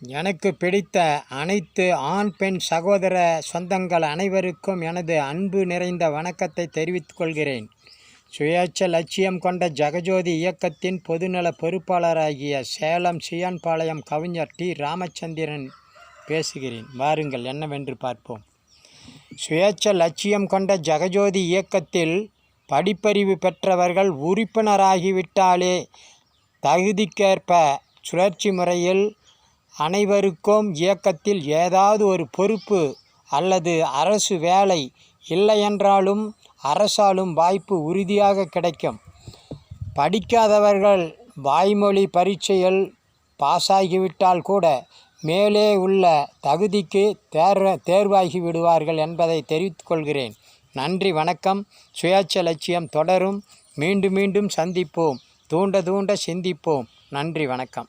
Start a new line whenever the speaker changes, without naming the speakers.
எனக்கு பிடித்த அனைத்து ஆண் பெண் சகோதர சொந்தங்கள் அனைவருக்கும் எனது அன்பு நிறைந்த வணக்கத்தை தெரிவித்துக் கொள்கிறேன் சுயேட்ச லட்சியம் கொண்ட ஜெகஜோதி இயக்கத்தின் பொதுநல பொறுப்பாளராகிய சேலம் சியான்பாளையம் கவிஞர் டி. ராமச்சந்திரன் பேசுகிறேன். வாருங்கள் என்னவென்று பார்ப்போம். சுயேட்ச லட்சியம் கொண்ட ஜெகஜோதி இயக்கத்தில் படிப்பறிவு பெற்றவர்கள் உறுப்பினராகிவிட்டாலே தகுதிக்கேற்ப சுழற்சி முறையில் அனைவருக்கும் இயக்கத்தில் ஏதாவது ஒரு பொறுப்பு அல்லது அரசு வேலை இல்லையென்றாலும் அரசாலும் வாய்ப்பு உறுதியாக கிடைக்கும். படிக்காதவர்கள் வாய்மொழி பரீட்சையில் பாஸாகிவிட்டால் கூட மேலே உள்ள தகுதிக்கு தேர் தேர்வாகி விடுவார்கள் என்பதை தெரிவித்துக்கொள்கிறேன். நன்றி வணக்கம். சுயேட்சை லட்சியம் தொடரும். மீண்டும் மீண்டும் சந்திப்போம். தூண்ட தூண்ட சிந்திப்போம். நன்றி வணக்கம்.